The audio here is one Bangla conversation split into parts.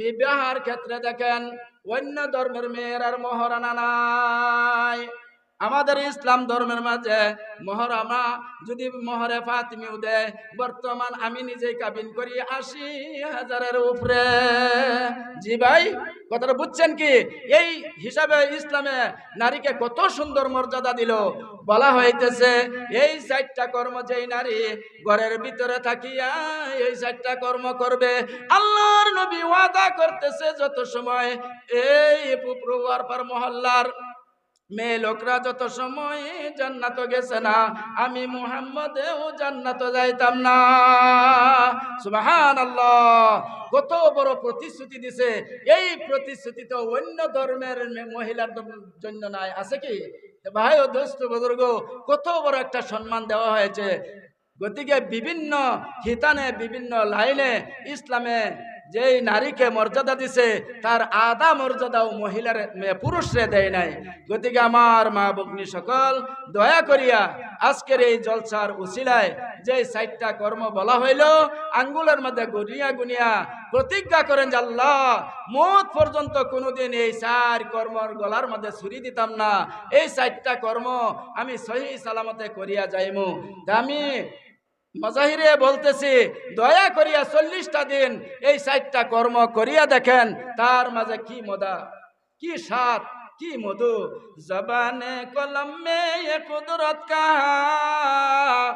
বিবাহের ক্ষেত্রে দেখেন অন্য ধর্মের মেয়ের আর মহারানা নাই। আমাদের ইসলাম ধর্মের মাঝে মহরামা যদি মহরে ফাতিমিও দেয়, বর্তমান আমি নিজেই কাবিন করি আশি হাজারের উপরে। জি ভাই, কথাটা বুঝছেন কি? এই হিসাবে ইসলামে নারীকে কত সুন্দর মর্যাদা দিল। বলা হইতেছে, এই চারটা কর্ম যেই নারী ঘরের ভিতরে থাকিয়া এই চারটা কর্ম করবে, আল্লাহর নবী ওয়াদা করতেছে যত সময় এই পুপ্রুয়ার পর মহল্লার মেয়ে লোকরা যত সময় জান্নাত গেছে না, আমি মুহাম্মদেও জান্নাত যাইতাম না। সুবাহান আল্লাহ কত বড় প্রতিশ্রুতি দিছে। এই প্রতিশ্রুতি তো অন্য ধর্মের মহিলার জন্য নাই, আছে কি? ভাই ও দোস্ত, বুজুর্গ, কত বড় একটা সম্মান দেওয়া হয়েছে। গতিকে বিভিন্ন হিতানে, বিভিন্ন লাইনে ইসলামে যেই নারীকে মর্যাদা দিছে, তার আদা মর্যাদাও মহিলার পুরুষরে দেয় নাই। গতিকে আমার মা বগ্নি সকল, দয়া করিয়া আজকের এই জলসার উসিলায় যে সাইটটা কর্ম বলা হইল, আঙ্গুলের মধ্যে গুনিয়া গুনিয়া প্রতিজ্ঞা করেন যে আল্লাহ, মত পর্যন্ত কোনোদিন এই চার কর্মর গলার মধ্যে ছুরি দিতাম না। এই চারটা কর্ম আমি সহি সালামতে করিয়া যাইমু। আমি মজাহিরে বলতেছি, দয়া করিয়া চল্লিশটা দিন এই সাইটটা কর্ম করিয়া দেখেন, তার মাঝে কি মদা কি সাত কি মধু। জবানে কলম মে কুদরত কাহাম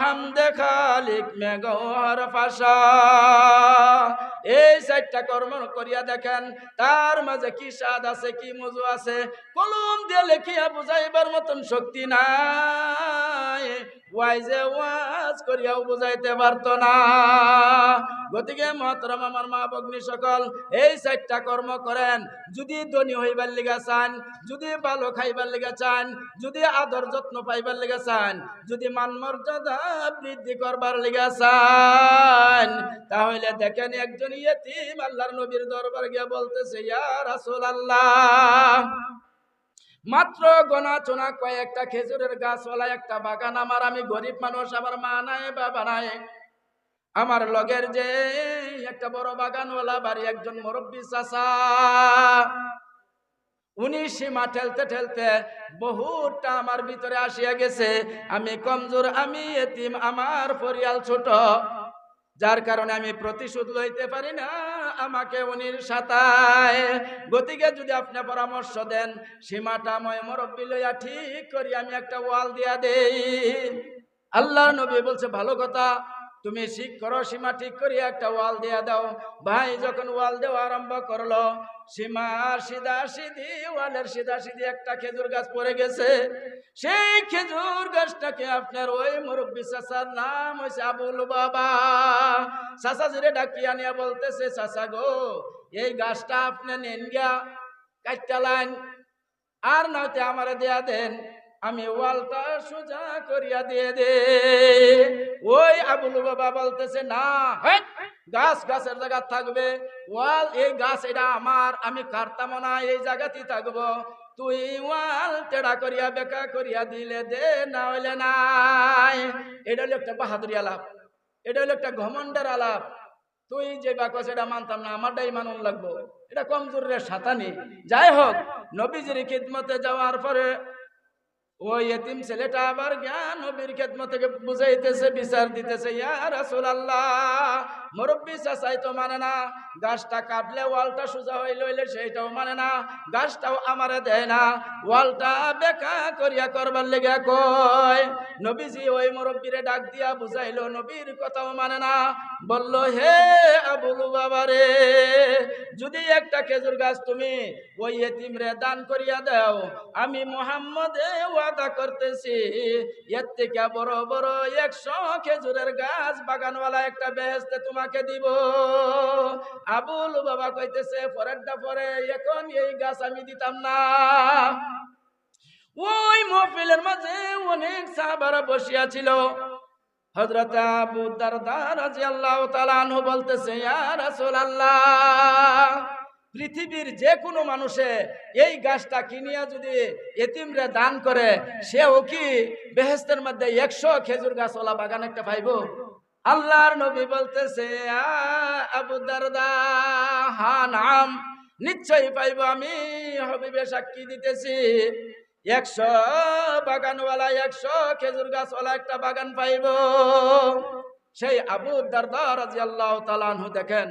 হাম দেখালিক মে গৌহর ফাশা এই চারটা কর্ম করিয়া দেখেন, তার মাঝে কি স্বাদ আছে, কি মজু আছে। কলম দিয়ে লেখিয়া বুঝাইবার মতন শক্তি না ওয়াইজে ওয়াজ করিয়াও পারতো না। গতিকে মা ভগ্নি সকল, এই চারটা কর্ম করেন। যদি ধনী হইবার চান, যদি ভালো খাইবার চান, যদি আদর যত্ন পাইবার লিগা চান, যদি মান মর্যাদা বৃদ্ধি করবার লিগা চান, তাহলে দেখেন একজন ইয়েতিম আল্লাহর নবীর দরবার গিয়ে বলতেছে, ইয়া রাসূলুল্লাহ। মাত্র গোনা চোনা কয়েকটা খেজুরের গাছওয়ালা একটা বাগান। আমার আমি গরিব মানুষ, আমার মা নাই, বাবা নাই। আমার লগের যে একটা বড় বাগানওয়ালা, বাড়ি একজন মুরব্বী চাষা উনি সীমা ঠেলতে ঠেলতে বহুটা আমার ভিতরে আসিয়া গেছে। আমি কমজোর, আমি এতিম, আমার পরিয়াল ছোট। যার কারণে আমি প্রতিশোধ লইতে পারি না। আমাকে উনির সাতায়। গতিকে যদি আপনি পরামর্শ দেন, সীমাটা ময় মুরব্বী লইয়া ঠিক করি, আমি একটা ওয়াল দিয়া দেই। আল্লাহ নবী বলছে, ভালো কথা তুমি ঠিক করো, সীমা ঠিক করিয়া একটা ওয়াল দিয়া দাও। ভাই যখন ওয়াল দেওয়া আরম্ভ করল, সীমা সিধা সিধি, ওয়ালের সিধা সিধি একটা খেজুর গাছ পড়ে গেছে। সেই খেজুর গাছটাকে আপনার ওই মুরব্বী চাচার নাম হয়েছে আবুল বাবা। চাচা জিরে ডাকিয়া নিয়ে বলতেছে, চাচা গো, এই গাছটা আপনি নেন গিয়া কাটটালান আর নয়তো আমারে দেয়া দেন। আমি ওয়ালটা সোজা করিয়া দিয়ে দে। ওই আবুল বাবা বলতেছে, না গাছ গাছের জায়গা থাকবে। ওয়াল, এই গাছ এটা আমার, আমি কাটতাম না, এই জায়গাতেই থাকব। তুই ওয়াল টেড়া করিয়া, বেকা করিয়া দিলে দে, না হইলে নাই। এটা হলো একটা বাহাদুরি আলাপ। এটা হলো একটা ঘমন্ডের আলাপ। তুই যে বাক্য সেটা মানতাম না, আমারটাই মানুন লাগবো। এটা কমজোরের সাতানি। যাই হোক, নবীজির খিদমতে যাওয়ার পরে ওই এতিম ছেলেটা আবার জ্ঞান নবীর খেদমত বুঝাইতেছে, বিচার দিতেছে, ইয়া রাসূলুল্লাহ, মুরব্বী চাচাই তো মানে না, গাছটা কাটলে ওয়ালটা সোজা হয়ে লইলে সেইটাও মানে না, গাছটাও আমারে দেয় না, ওয়ালটা বেকা করিয়া করবার লেগে কয়, নবীজি ওই মুরব্বীরে ডাক দিয়া বুঝাইলো, নবীর কথাও মানে না, বলল, হে আবুল বাবারে যদি একটা খেজুর গাছ তুমি ওই এতিমরে দান করিয়া দাও, আমি মোহাম্মদে ওয়াদা করতেছি, এর থেকে বড় বড় একশো খেজুরের গাছ বাগানওয়ালা একটা বেহেস্তে তোমাকে দিব। আবুল বাবা কইতেছে পরেরটা পরে, এখন এই গাছ আমি দিতাম না। ওই মহফিলের মাঝে অনেক সাহাবারা বসিয়া ছিল। হযরত আবু দারদা রাদিয়াল্লাহু তাআলা আনহু বলতেছে, ইয়া রাসূলুল্লাহ পৃথিবীর যে কোনো মানুষে এই গাছটা কিনিয়া যদি এতিমরে দান করে, সেও কি বেহেস্তের মধ্যে একশো খেজুর গাছওয়ালা বাগান একটা পাইব? আল্লাহর নবী বলতেছে আবু দারদা, হা নাম, নিশ্চয়ই পাইব আমি। হবিবে সাক্ষী দিতেছি, একশো বাগানওয়ালা, একশো খেজুর গাছওয়ালা একটা বাগান পাইব। সেই আবু দারদা রাজি আল্লাহ তালানহু দেখেন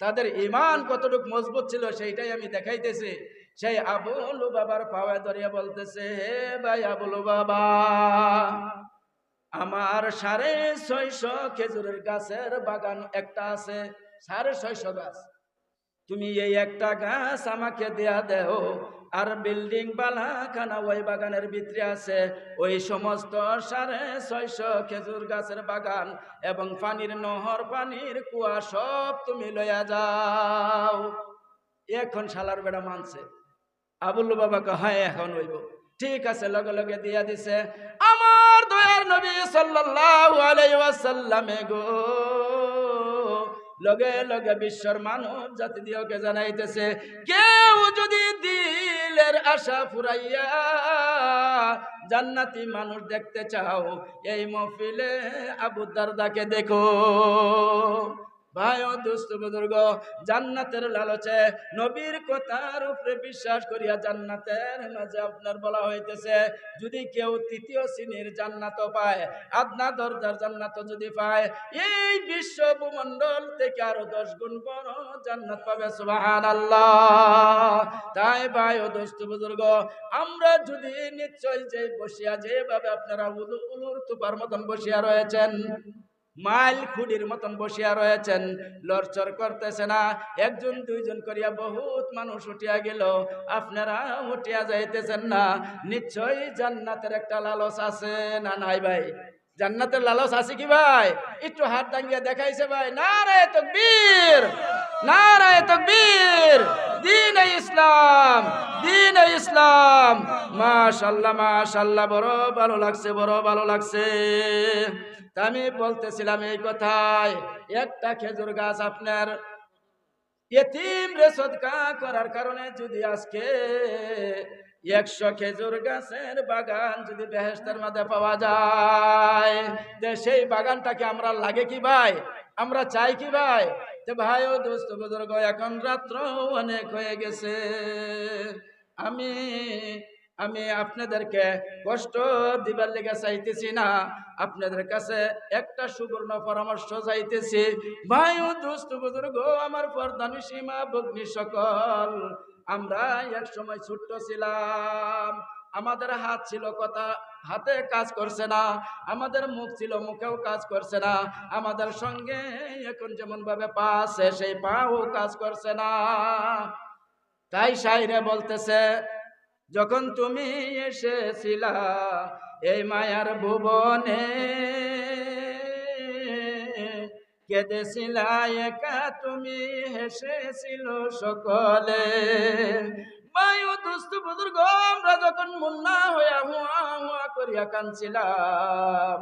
তাদের ইমান কতটুক মজবুত ছিল সেইটাই আমি দেখাইতেছি। সেই আবুলু বাবার পাওয়া ধরিয়া বলতেছে হে ভাই আবুলু বাবা আমার সাড়ে ছয়শো খেজুরের গাছের বাগান একটা আছে, সাড়ে ছয়শো গাছ। তুমি এই একটা গাছ আমাকে দেয়া দেও। আর বিল্ডিং বালাখানা ওই বাগানের ভিতরে আছে। ওই সমস্ত সাড়ে ছয়শো খেজুর গাছের বাগান এবং পানির নহর, পানির কুয়া সব তুমি লইয়া যাও। এখন শালার বেড়া মানছে। আবুল্লু বাবাকে হয়, এখন হইব। ঠিক আছে, লগে লগে দিয়া দিছে। আমার দয়ার নবী সাল্লাল্লাহু আলাইহি ওয়াসাল্লামে গো। লগে লগে বিশ্বর মানব জাতি দিয়ে জানাইতেছে, কেউ যদি দিলের আশা ফুরাইয়া জান্নাতি মানুষ দেখতে চাও, এই মফিলে আবু দারদাকে দেখো। ভাই ও দুস্থ বুজুর্গ, জান্নাতের লালচে নবীর কথার উপরে বিশ্বাস করিয়া জান্নাতের মাঝে আপনার বলা হইতেছে, যদি কেউ তৃতীয় শ্রেণির জান্নাত পায় আদনা দরজার জান্নাত যদি পায়, এই বিশ্ব ভূমণ্ডল থেকে আরও দশ গুণ বড় জান্নাত পাবে সুবাহান আল্লাহ তাই ভাই ও দোস্ত বুজুর্গ, আমরা যদি নিশ্চয় যে বসিয়া যেভাবে আপনারা উলু উলুর তুপার মতন বসিয়া রয়েছেন মাইল খুঁড়ির মতন বসিয়া রয়েছেন। লরচর করতেছে না। একজন, দুইজন করিয়া বহুত মানুষ উঠিয়া গেল। আপনারা উঠিয়া যাইতেছেন না। নিশ্চয়ই জান্নাতের একটা লালস আছে না নাই ভাই? জান্নাতের লালস আছে কি ভাই? একটু হাত দাঙ্গিয়া দেখাইছে ভাই। না রে তকবীর! না রে তকবীর, দিন ইসলাম দিন ইসলাম। মাশাল্লাহ মাশাল্লাহ বড় ভালো লাগছে, বড় ভালো লাগছে। আমি বলতেছিলাম এই কথায়, একটা খেজুর গাছ আপনার এতিম রে সদকা করার কারণে যদি আজকে একশো খেজুর গাছের বাগান যদি বেহেস্তের মধ্যে পাওয়া যায় সেই বাগানটাকে আমরা লাগে কি ভাই? আমরা চাই কি ভাই? তো ভাই, ও দোস্ত বুজুর্গ, এখন রাত্র অনেক হয়ে গেছে। আমি আমি আপনাদেরকে কষ্ট দিবার লেগে চাইতেছি না। আপনাদের কাছে একটা সুবর্ণ পরামর্শ চাইতেছি। ভাই, ও দোস্ত বুজুর্গ, আমার পর্দানি সীমা, ভগ্নি সকল, আমরা এক সময় ছোট্ট ছিলাম। আমাদের হাত ছিল কথা হাতে কাজ করছে না, আমাদের মুখ ছিল, মুখেও কাজ করছে না, আমাদের সঙ্গে এখন যেমন ভাবে পা আছে, সেই পাও কাজ করছে না। তাই সাইরে বলতেছে, যখন তুমি এসেছিলা এই মায়ার ভুবনে, কেঁদেছিলা একা, তুমি হেসেছিল সকলে। বায়ু দুস্থ বুজুর্গ আমরা যখন মুন্না হইয়া হুয়া হুয়া করিয়া কানছিলাম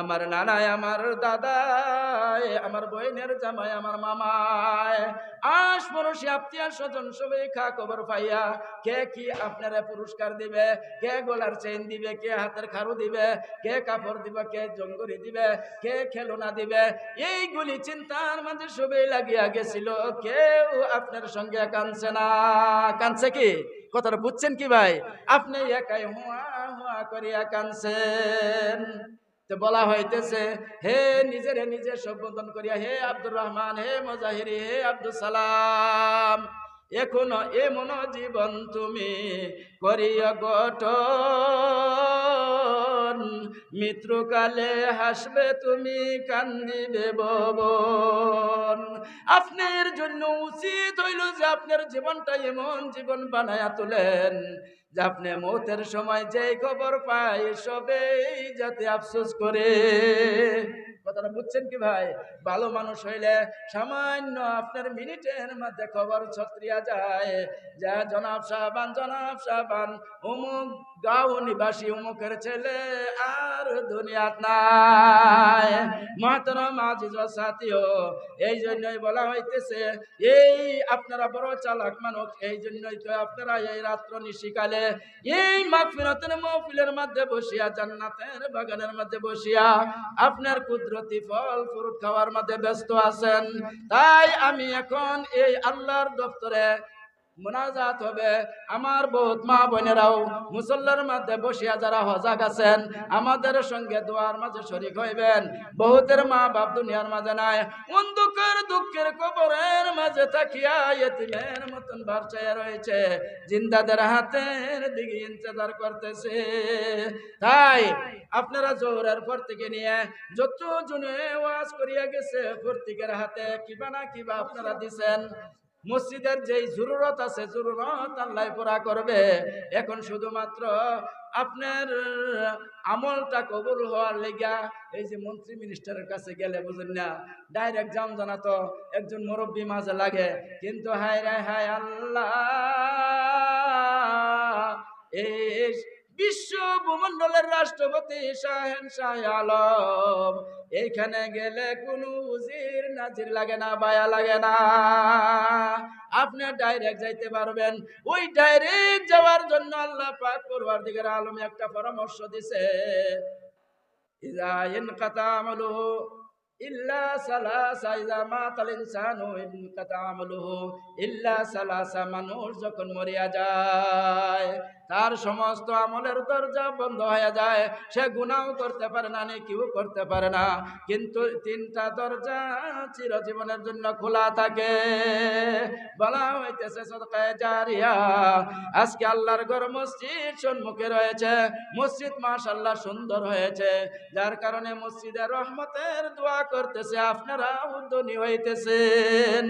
আমার নানায় আমার দাদায় আমার বইনের জামাই, আমার মামায় আশ পড়শি আত্মীয় স্বজন সবাই খা খবর পাইয়া, কে কি আপনারা পুরস্কার দিবে? কে গলার চেন দিবে? কে হাতের খারু দিবে? কে কাপড় দিবে? কে জঙ্গরি দিবে? কে খেলনা দিবে? এইগুলি চিন্তার মাঝে সবাই লাগিয়া গেছিল। কেউ আপনার সঙ্গে কানছে না। কানছে কি? কথাটা বুঝছেন কি ভাই? আপনি একাই হুয়া হুয়া করিয়া কানছেন তো বলা হইতেছে, হে নিজের নিজে সম্বোধন করিয়া, হে আব্দুর রহমান, হে মজাহিরি, হে আব্দুল সালাম, এখনও এমন জীবন তুমি করিয়া গঠন। মৃত্যুকালে হাসবে তুমি, কান্দিবে ববন। আপনার জন্য উচিত হইল যে আপনার জীবনটা এমন জীবন বানায়া তোলেন। আপনি মৌতের সময় যেই খবর পায় সবেই যাতে আফসোস করে। কথাটা বুঝছেন কি ভাই? ভালো মানুষ হইলে সামান্য আপনার মিনিটের মধ্যে খবর ছত্রিয়া যায়। যা জনাব সাহাবান জনাব সাহাবান, অমুক গাঁও নিবাসী, অমুকের ছেলে আর দুনিয়াত নাই। মাতরম আজিজ সাথীও এই জন্যই বলা হইতেছে, এই আপনারা বড় চালাক মানুষ, এই জন্যই তো আপনারা এই রাত্র নিশিকালে এই মাগফিরাতের মহফিলের মধ্যে বসিয়া, জান্নাতের বাগানের মধ্যে বসিয়া আপনার কুদরতি ফল ফ্রুট খাওয়ার মধ্যে ব্যস্ত আছেন। তাই আমি এখন এই আল্লাহর দপ্তরে মোনাজাত হবে। আমার বহুত মা বোনেরাও মুসল্লার মধ্যে বসিয়া যারা হজাগ আছেন, আমাদের সঙ্গে দোয়ার মাঝে শরিক হইবেন। বহুতের মা বাপ দুনিয়ার মাঝে নাই। অন্ধকার দুঃখের কবরের মাঝে থাকিয়া এতিমের মতন বারচাইয়া রয়েছে। জিন্দাদের হাতের দিকে ইন্তজার করতেছে। তাই আপনারা জোহরের পর থেকে নিয়ে যত জনে ওয়াজ করিয়া গেছে, প্রত্যেকের হাতে কিবা না কিবা আপনারা দিছেন। মসজিদের যেই জরুরত আছে, জরুরত আল্লাহ পুরা করবে। এখন শুধুমাত্র আপনার আমলটা কবুল হওয়ার লেগা এই যে মন্ত্রী মিনিস্টারের কাছে গেলে বুঝেন না, ডাইরেক্ট জাম জানা তো একজন মুরব্বী মাঝে লাগে। কিন্তু হায় রায় হায় আল্লাহ, এই বিশ্ব ভূমণ্ডলের রাষ্ট্রপতি শাহেন শাহ আলম। এইখানে গেলে কোনো উজির নাজির লাগে না, বায়া লাগে না। আপনি ডাইরেক্ট যাইতে পারবেন। ওই ডাইরেক্ট যাওয়ার জন্য আল্লাহ পাক করবার দিকের আলমে একটা পরামর্শ দিছে। যখন মরিয়া যায়, তার সমস্ত আমলের দরজা বন্ধ হয়ে যায়। সে গুনাও করতে পারে না কেউ করতে পারে না। কিন্তু তিনটা দরজা চিরজীবনের জন্য খোলা থাকে। বলা হইতেছে আজকে আল্লাহর ঘর মসজিদ সম্মুখে রয়েছে। মসজিদ মাশাল্লাহ সুন্দর হয়েছে। যার কারণে মসজিদের রহমতের দোয়া করতেছে, আপনারা উদ্যমী হইতেছেন।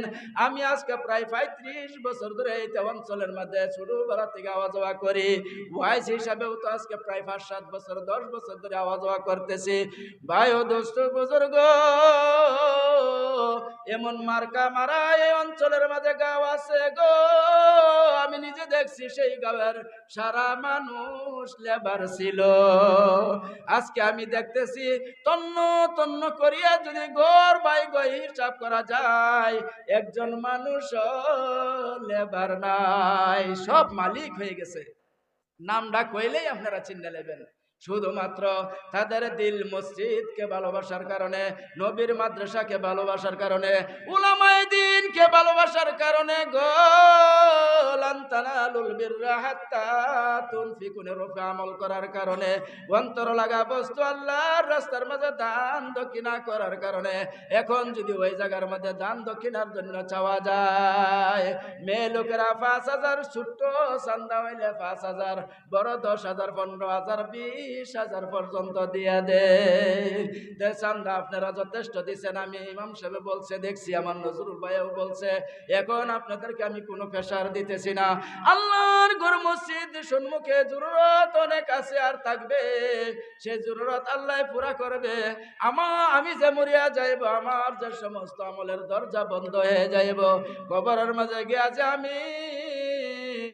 আমি আজকে প্রায় পঁয়ত্রিশ বছর ধরে এই অঞ্চলের মধ্যে ছোটবেলা থেকে আওয়া যাওয়া করি। ওয়াইস হিসাবেও তো আজকে প্রায় পাঁচ, সাত বছর, দশ বছর ধরে আওয়া যাওয়া করতেছি। ভাই ও দোস্ত, বুজুর্গ! এমন মার্কা মারা এই অঞ্চলের মাঝে গাঁও আছে গো। আমি নিজে দেখছি সেই গাঁয়ের সারা মানুষ লেবার ছিল। আজকে আমি দেখতেছি তন্ন তন্ন করিয়া যদি গোর বাই গই হিসাব করা যায়, একজন মানুষ লেবার নাই, সব মালিক হয়ে গেছে। নামটা কইলেই আপনারা চিন্তা নেবেন। শুধুমাত্র তাদের দিল মসজিদকে ভালোবাসার কারণে নবীর মাদ্রাসাকে ভালোবাসার কারণে উলামায়ে দিনকে ভালোবাসার কারণে আমল করার কারণে, অন্তর লাগা বস্তু আল্লাহর রাস্তার মাঝে দান দক্ষিণা করার কারণে, এখন যদি ওই জায়গার মধ্যে দান দক্ষিণার জন্য চাওয়া যায়, মেয়ে লোকেরা পাঁচ হাজার, ছোট্ট চান্দা হইলে পাঁচ হাজার, বড় দশ হাজার, পনেরো হাজার, বিশ হাজার পর্যন্ত দিয়ে দে। দে চান্দা আপনারা যথেষ্ট দিচ্ছেন আমি ইমাম সাহেব বলছে, দেখছি আমার নজরুল ভাইও বলছে, এখন আপনাদেরকে আমি কোনো প্রেশার দিতেছি না। আল্লাহর গোর মসজিদ সম্মুখে জরুরত অনেক আছে আর থাকবে। সে জরুরত আল্লাহ পুরা করবে। আমার আমি যে মরিয়া যাইব, আমার যে সমস্ত আমলের দরজা বন্ধ হয়ে যাইব। কবরের মাঝে গিয়া যে আমি